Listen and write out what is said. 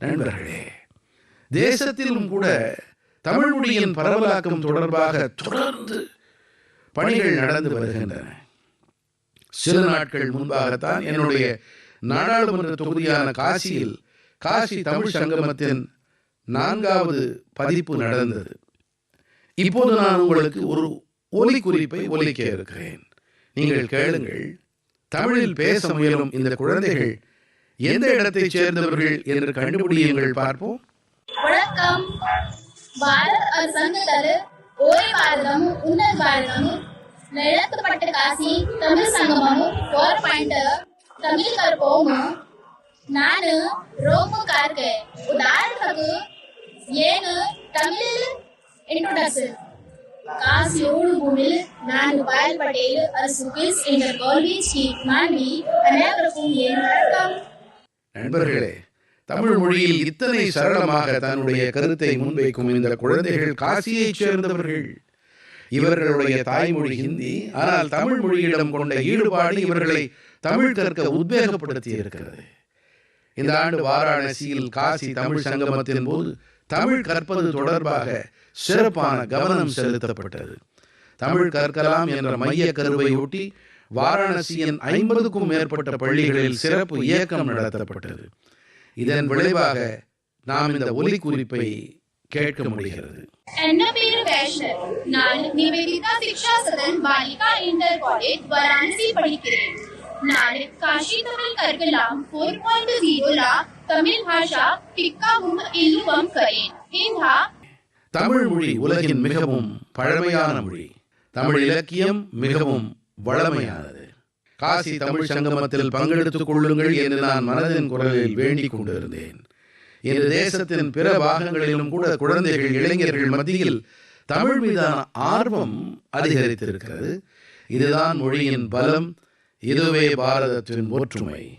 நண்பர்களே தேசத்திலும் கூட தமிழ் மொழியின் பரவலாக்கம் தொடர்பாக தொடர்ந்து பணிகள் நடந்து வருகின்றன. சில நாட்கள் முன்பாகத்தான் என்னுடைய நாடாளுமன்ற தொகுதியான காசியில் காசி தமிழ் சங்கமத்தின் நான்காவது பதிப்பு நடந்தது. இப்போது நான் உங்களுக்கு ஒரு ஒலி குறிப்பை ஒலிக்க இருக்கிறேன். நீங்கள் கேளுங்கள். தமிழில் பேச முயலும் இந்த குழந்தைகள் எந்த இடத்தை சேர்ந்தவர்கள் என்று கண்டுபிடியுங்கள் பார்ப்போம். வணக்கம். பாரத் அரசாங்கத்தரு ஓய் பாரதமும் உன்னத் பாரதமும் நடத்தப்பட்ட காசி தமிழ் சங்கமமும் ஃபோர் பாயிண்ட் தமிழ் கற்போமும் நானு ரொம்ப கார்க்கு. உதாரணத்துக்கு ஏனு தமிழ் இன்ட்ரோடக்ஷன் காசியோடு பூமியில் நான் பாயல் பட்டேல் அரசு குயிஸ் என்ற கல்வி ஸ்ரீ மாண்பி அனைவருக்கும் என்னோட நண்பர்களே தமிழ் மொழியில் இத்தனை சரளமாக தன்னுடைய கருத்தை முன்வைக்கும் இந்த குழந்தைகள் காசியைச் சேர்ந்தவர்கள். இவர்களுடைய தாய்மொழி ஹிந்தி ஆனால் தமிழ் மொழியிடம் கொண்ட ஈடுபாடு இவர்களை தமிழ் கற்க உத்வேகப்படுத்தி இருக்கிறது இந்த ஆண்டு வாராணசியில் காசி தமிழ் சங்கமத்தின் போது தமிழ் கற்பது தொடர்பாக சிறப்பான கவனம் செலுத்தப்பட்டது. தமிழ் கற்கலாம் என்ற மைய கருவையொட்டி வாராணசியின் ஐம்பதுக்கும் மேற்பட்ட பள்ளிகளில் சிறப்பு இயக்கம் நடத்தப்பட்டது. இதன் விளைவாக நாம் இந்த ஒலி குறிப்பை கேட்க முடிகிறது. என் பேரு வைஷ்ணவ் நான் நிவேதிதா சிக்ஷா சதன் பாலிகா இன்டர் காலேஜ் வாரணாசி படிக்கிறேன். நான் காஷி தமிழ் கற்கலாம் ஃபோர் பாயிண்ட் ஜீரோலா தமிழ் பாஷா டிக்காவும் இல்லுவம் கரேன். இந்த தமிழ் மொழி உலகின் மிகவும் பழமையான மொழி. தமிழ் இலக்கியம் மிகவும் வளமையானது. காசி தமிழ் சங்கமத்தில் பங்கெடுத்துக் கொள்ளுங்கள் என்று நான் மனதின் குரலில் வேண்டிக் கொண்டிருந்தேன். இன்று தேசத்தின் பிற பாகங்களிலும் கூட குழந்தைகள் இளைஞர்கள் மத்தியில் தமிழ் மீதான ஆர்வம் அதிகரித்திருக்கிறது. இதுதான் மொழியின் பலம். இதுவே பாரதத்தின் ஒற்றுமை.